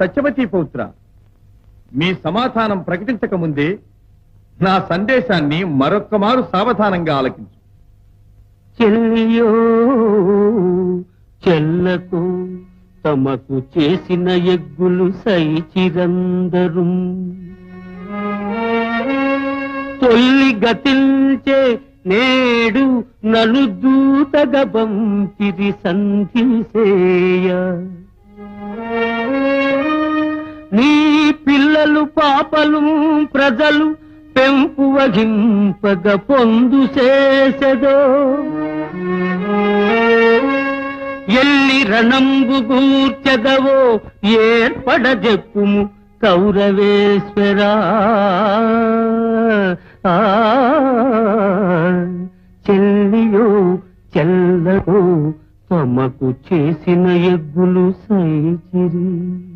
సత్యవతి పౌత్ర మీ సమాధానం ప్రకటించక ముందే నా సందేశాన్ని మరొక్క మారు సావధానంగా ఆలకించు. చెల్లియో చెల్లకు తమకు చేసిన ఎగ్గులు సైచిరందరు తొల్లి గతిల్చే నేడు నలు దూతగ సంధిసేయ. నీ పిల్లలు పాపలు ప్రజలు పెంపు వహింపగ పొందు చేసెదో. ఎల్లి రణంబు గూర్చదవో ఏర్పడ చెప్పుము కౌరవేశ్వరా. ఆ, చెల్లియో చెల్లదో తమకు చేసిన ఎగ్గులు సైచిరి.